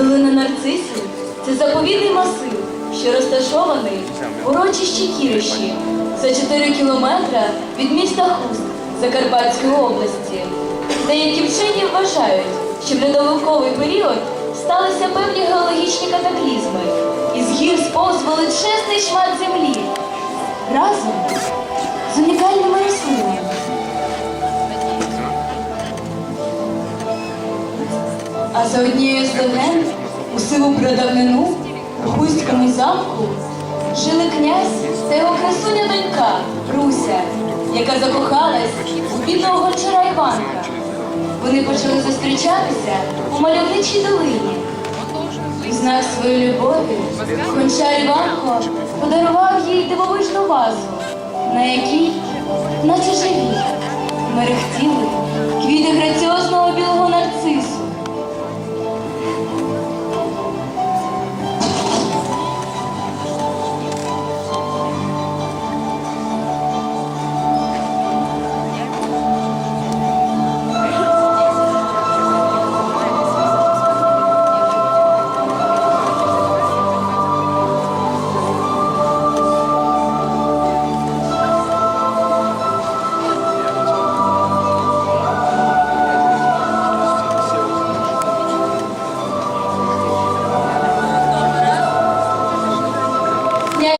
Долина нарцисів це заповідний масив, що розташований в урочищі Кіриші за 4 кілометри від міста Хуст Закарпатської області. Деякі вчені вважають, що в льодовиковий період сталися певні геологічні катаклізми, і з гір сповз величезний шмат землі разом з унікальними рослинами. А за однією з легенд у сиву прадавнину у Хуському замку жили князь та його красуня донька Руся, яка закохалась у бідного гончара Іванка. Вони почали зустрічатися у мальовничій долині. У знак своєї любові гончар Іванко подарував їй дивовижну вазу, на якій, наче живі, мерехтіли